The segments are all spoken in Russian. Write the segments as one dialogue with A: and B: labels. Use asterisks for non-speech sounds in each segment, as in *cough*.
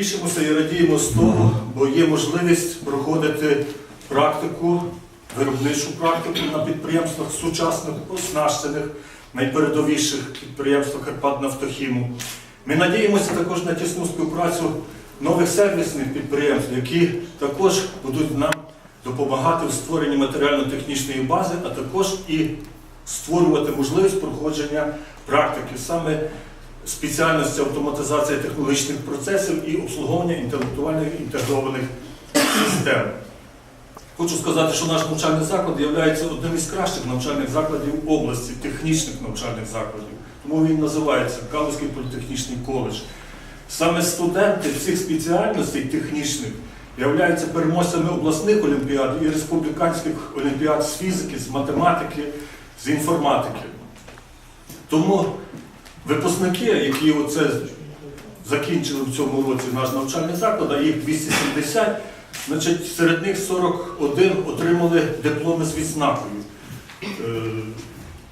A: Тішимося і радіємо з того, бо є можливість проходити практику, виробничу практику на підприємствах сучасних, оснащених, найпередовіших підприємствах Карпатнафтохіму. Ми надіємося також на тісну співпрацю нових сервісних підприємств, які також будуть нам допомагати в створенні матеріально-технічної бази, а також і створювати можливість проходження практики саме спеціальності автоматизації технологічних процесів і обслуговування інтелектуальних інтегрованих систем. Хочу сказати, що наш навчальний заклад є одним із кращих навчальних закладів області, технічних навчальних закладів. Тому він називається Калузький політехнічний коледж. Саме студенти цих спеціальностей технічних являються переможцями обласних олімпіад і республіканських олімпіад з фізики, з математики, з інформатики. Тому Випускники, які оце закінчили в цьому році наш навчальний заклад, а їх 270, значить, серед них 41 отримали дипломи з відзнакою. Е,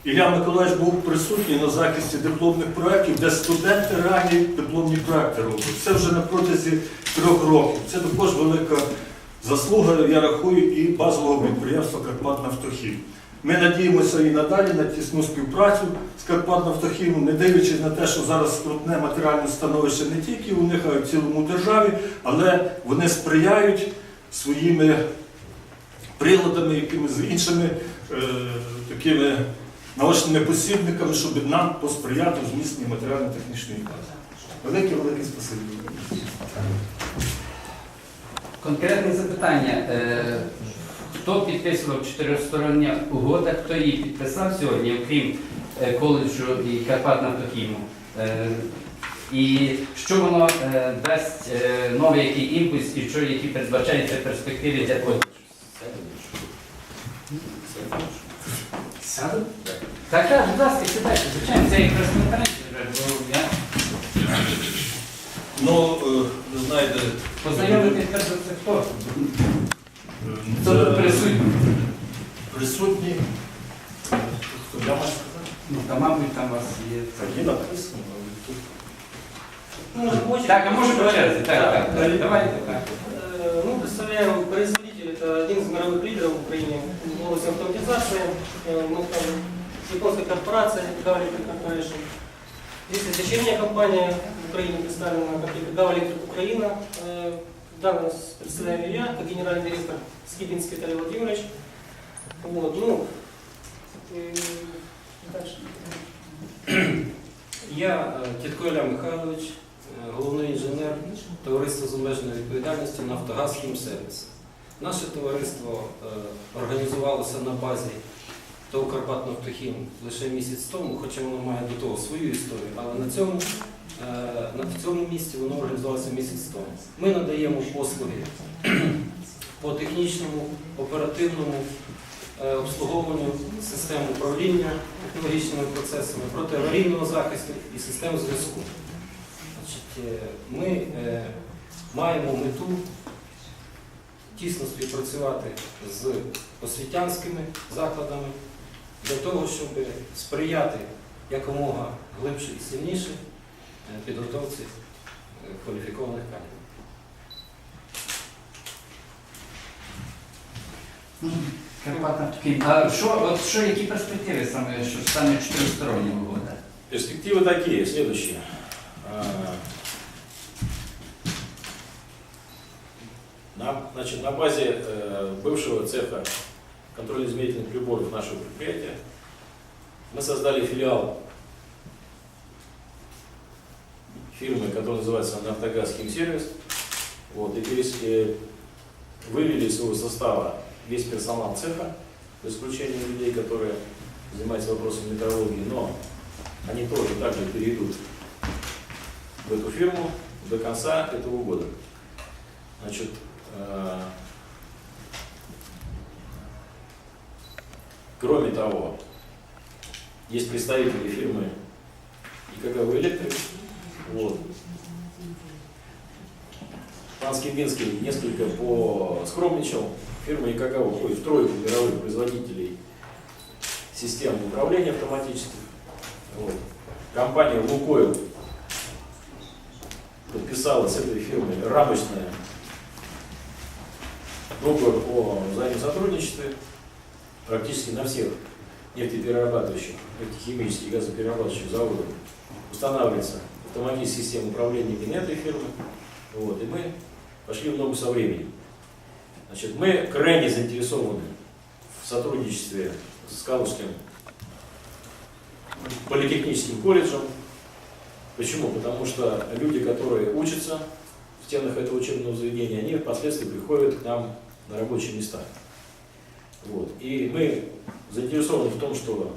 A: Ілля Миколаївич був присутній на захисті дипломних проєктів, де студенти реальні дипломні проєкти роблять. Це вже на протязі трьох років. Це також велика заслуга, я рахую, і базового підприємства Карпатнафтохім. Ми надіємося і надалі на тісну співпрацю з Карпатнафтохімом, не дивлячись на те, що зараз скрутне матеріальне становище не тільки у них, а й в цілому державі, але вони сприяють своїми приладами, якимись іншими е, такими наочними посібниками, щоб нам посприяти в зміцненні матеріально-технічної бази. Велике, велике спасибі.
B: Конкретне запитання. Хто підписував чотиристороння угода, хто її підписав сьогодні, окрім е, коледжу і Карпатнафтохіму? Е, І що воно е, дасть новий який імпульс і що які передбачаються перспективи для коледжу? Сяду? Так, так, будь ласка, сідайте, звичайно, це якраз конференція вже, бо я
A: Ну, ви знаєте,
B: познайомитись перш це хто?
A: е,
B: Хто
A: це
B: тут присутній?
A: присутні. Хто я можу сказати?
B: Ну, та, мабуть, там у вас є.
A: Так, є написано, але тут.
C: Ну, может, очень-
B: Так, а може по черзі? Так, так, так. Давайте так.
C: Э, Ну, представляем производитель, это один из мировых лидеров в Украине в области автоматизации. Э, Мы там японская корпорация Dow Electric Corporation. Здесь есть дочерняя компания в Украине представлена, как и Dow Electric Украина. Э, Да, представляю я, генеральный директор Скибинский Виталий Владимирович. Вот, ну, э. *clears throat*
D: Я е, Тітко Ілля Михайлович, е, головний інженер товариства з обмеженою відповідальністю Нафтогаз Хімсервіс. Наше товариство е, організувалося на базі ТОВ Карпатнафтохім лише місяць тому, хоча воно має до того свою історію, але на цьому, в цьому місці воно організувалося місяць тому. Ми надаємо послуги *clears throat* по технічному, оперативному е, обслуговуванню систем управління технологічними процесами, протиаварійного захисту і систем зв'язку. Е, Ми е, маємо мету тісно співпрацювати з освітянськими закладами для того, щоб сприяти якомога глибше і сильніше е, підготовці е, кваліфікованих кадрів.
B: Карпатнафтохім. А що, от що, які перспективи саме, що стане чотиристороння угода?
E: Перспективы такие, следующие. А, На, значит, на базе э, бывшего цеха контрольно-измерительных приборов нашего предприятия мы создали филиал фирмы, которая называется «Нафтогаз Химсервис». Вот, и перес- э, вывели из своего состава весь персонал цеха, за исключением людей, которые занимаются вопросами метрологии, но они тоже также перейдут в эту фирму до конца этого года. Значит, э, кроме того, есть представители фирмы ИКГВ Электрик. Вот. Пан Скибинский несколько поскромничал. Фирма ИКГВ входит в тройку мировых производителей систем управления автоматических. Вот. Компания Лукойл подписала с этой фирмой рамочное договор о взаимном сотрудничестве практически на всех нефтеперерабатывающих, нефтехимических газоперерабатывающих заводах устанавливается автоматическая система управления именно этой фирмы. Вот, и мы пошли в ногу со временем. Значит, мы крайне заинтересованы в сотрудничестве с Калужским политехническим колледжем. Почему? Потому что люди, которые учатся в стенах этого учебного заведения, они впоследствии приходят к нам на рабочие места. Вот. И мы заинтересованы в том, что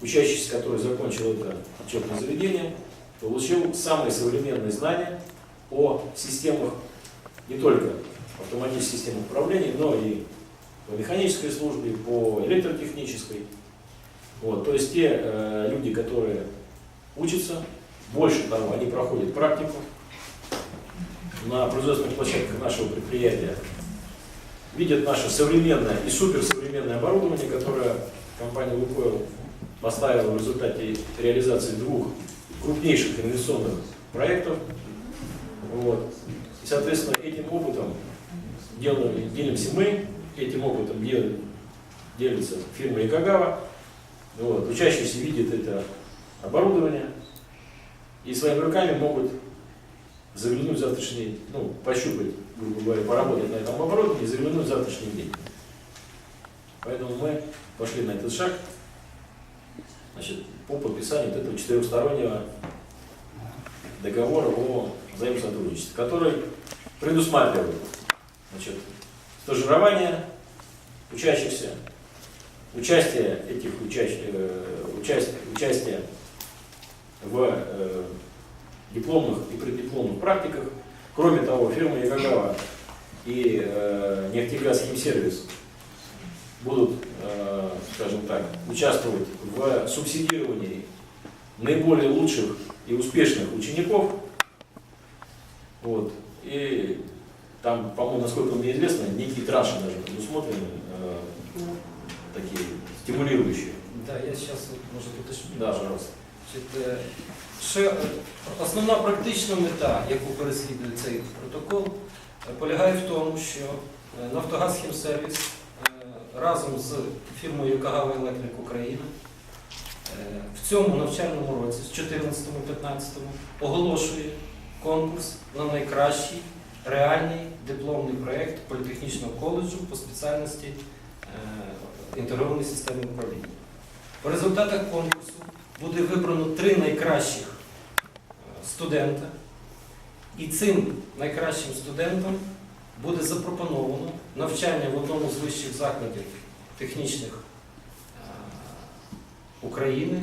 E: учащийся, который закончил это учебное заведение, получил самые современные знания о системах не только автоматических системах управления, но и по механической службе, по электротехнической. Вот, то есть те э, люди, которые учатся, больше того, они проходят практику на производственных площадках нашего предприятия, видят наше современное и суперсовременное оборудование, которое компания «Лукойл» поставила в результате реализации двух крупнейших инвестиционных проектов. Вот. И, соответственно, этим опытом делаем- делимся мы, этим опытом дел- делится фирма Икагава. Вот. Учащиеся видят это оборудование и своими руками могут заглянуть в завтрашний, ну, пощупать, грубо говоря, поработать на этом оборудовании и заглянуть в завтрашний день. Поэтому мы пошли на этот шаг значит, по подписанию вот этого четырехстороннего договора о взаимосотрудничестве, который предусматривает значит, стажирование учащихся, участие этих учащ- э, участие, в э, дипломных и преддипломных практиках. Кроме того, фирма Ягагава и э, нефтегаз Химсервис будут, э, скажем так, участвовать в субсидировании наиболее лучших и успешных учеников. Вот. И там, по-моему, насколько мне известно, некие транши даже предусмотрены, э, такие стимулирующие.
D: Да, я сейчас може уточню.
E: Да, пожалуйста.
D: Значить, е, ще е, основна практична мета, яку переслідує цей протокол, е, полягає в тому, що е, Нафтогаз Хімсервіс е, разом з фірмою Юкагава Електрик Україна е, в цьому навчальному році, з 14-15, оголошує конкурс на найкращий реальний дипломний проєкт політехнічного коледжу по спеціальності е, інтегрованої системи управління. По результатах конкурсу буде вибрано три найкращих е, студента, і цим найкращим студентам буде запропоновано навчання в одному з вищих закладів технічних е, України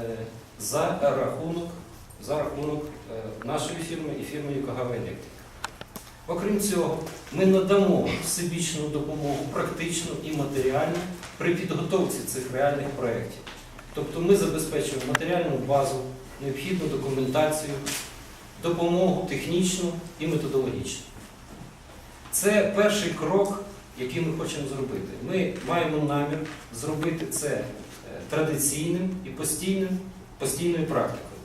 D: е, за рахунок, за рахунок е, нашої фірми і фірми Юкагава Електрик. Окрім цього, ми надамо всебічну допомогу практичну і матеріальну при підготовці цих реальних проєктів. Тобто ми забезпечуємо матеріальну базу, необхідну документацію, допомогу технічну і методологічну. Це перший крок, який ми хочемо зробити. Ми маємо намір зробити це е, традиційним і постійним, постійною практикою.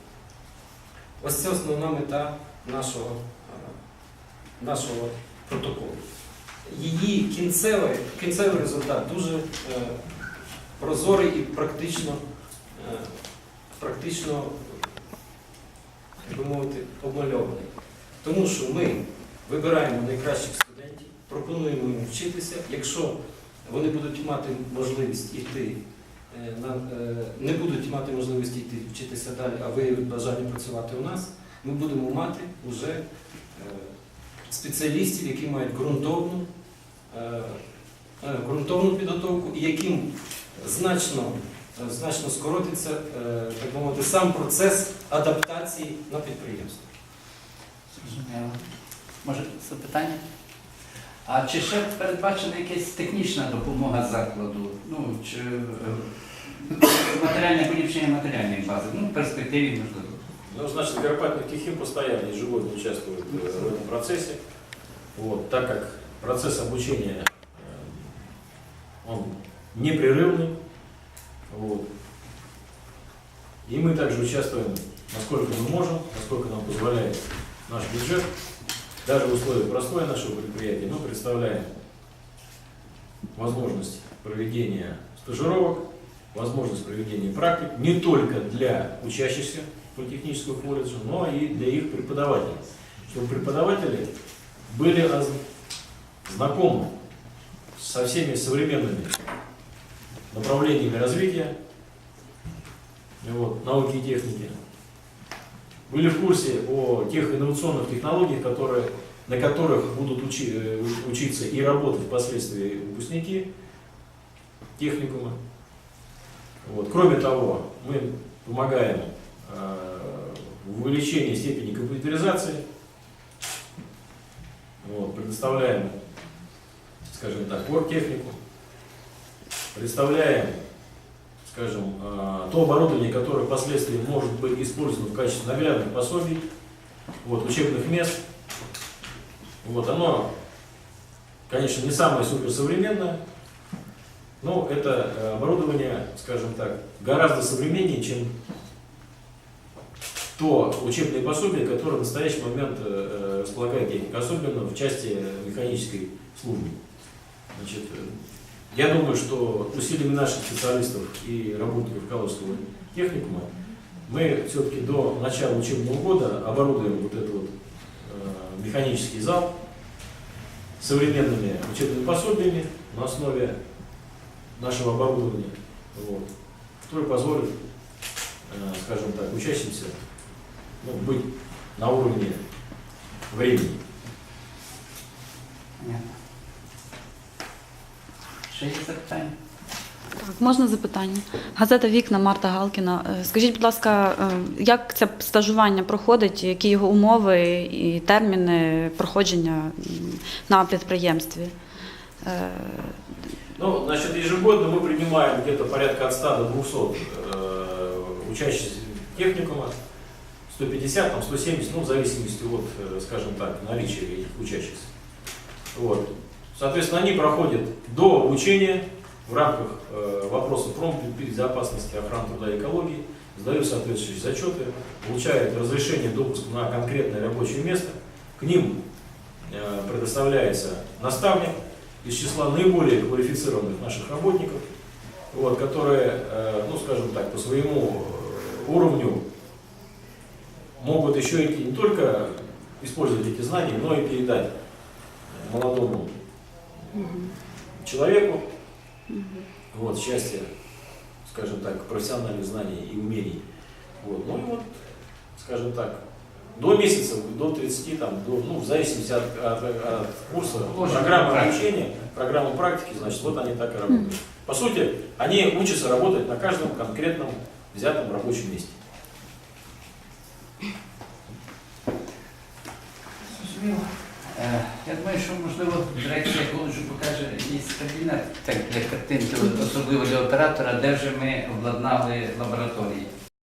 D: Ось це основна мета нашого, е, нашого протоколу. Її кінцевий, кінцевий результат дуже е, прозорий і практично, практично, як би мовити, обмальований. Тому що ми вибираємо найкращих пропонуємо їм вчитися. Якщо вони будуть мати можливість йти, е, е, не будуть мати можливості йти вчитися далі, а виявить бажання працювати у нас, ми будемо мати вже е, спеціалістів, які мають ґрунтовну, ґрунтовну підготовку і яким значно, значно скоротиться так мовити, сам процес адаптації на підприємство.
B: Може, запитання? А чи ще передбачена якась технічна допомога закладу? Ну, чи е, матеріальне поліпшення матеріальної бази? Ну, в перспективі можливо.
E: Ну, значит, Карпатный Техим постоянно ежегодно участвует э, в этом процессе, вот, так как процесс обучения э, он непрерывный, вот. и мы также участвуем насколько мы можем, насколько нам позволяет наш бюджет. Даже в условиях простоя нашего предприятия мы представляем возможность проведения стажировок, возможность проведения практик не только для учащихся политехнического колледжа, но и для их преподавателей. Чтобы преподаватели были знакомы со всеми современными направлениями развития вот, науки и техники, были в курсе о тех инновационных технологиях, которые, на которых будут учи- э, учиться и работать впоследствии выпускники техникума. Вот. Кроме того, мы помогаем э, в увеличении степени компьютеризации, вот, предоставляем, скажем так, оргтехнику, представляем, скажем, э, то оборудование, которое впоследствии может быть использовано в качестве наглядных пособий, вот, учебных мест. Вот, оно, конечно, не самое суперсовременное, но это э, оборудование, скажем так, гораздо современнее, чем то учебное пособие, которое в настоящий момент э, располагает техника, особенно в части механической службы. Значит, я думаю, что усилиями наших специалистов и работников Калужского техникума мы все-таки до начала учебного года оборудуем вот этот вот э, механический зал современными учебными пособиями на основе нашего оборудования, вот, которое позволит, э, скажем так, учащимся ну, быть на уровне времени.
B: Ще є запитання?
F: Так, можна запитання? Газета Вікна Марта Галкіна. Е, Скажіть, будь ласка, е, як це стажування проходить, які його умови і терміни проходження м, на підприємстві? Е,
E: Ну, значит, ежегодно мы принимаем где-то порядка от 100 до 200 э, учащихся техникума, 150, там, 170, ну, в зависимости от, э, скажем так, наличия этих учащихся. Вот. Соответственно, они проходят до обучения в рамках э, вопросов безопасности, охраны труда и экологии, сдают соответствующие зачеты, получают разрешение допуска на конкретное рабочее место, к ним э, предоставляется наставник, из числа наиболее квалифицированных наших работников, вот, которые, э, ну скажем так, по своему э, уровню могут еще и не только использовать эти знания, но и передать молодому человеку вот, счастье, скажем так, профессиональных знаний и умений. Вот. Ну и вот, скажем так, до месяца, до 30, там, до, ну, в зависимости от, от- от курса,
B: Положено
E: программы
B: практики.
E: обучения, программы практики, значит, вот они так и работают. По сути, они учатся работать на каждом конкретном взятом рабочем месте.
B: Зрозуміло. Я думаю, що можливо дирекція коледжу покаже якийсь кабінет, так для картинки, особливо для оператора, де вже ми обладнали лабораторії.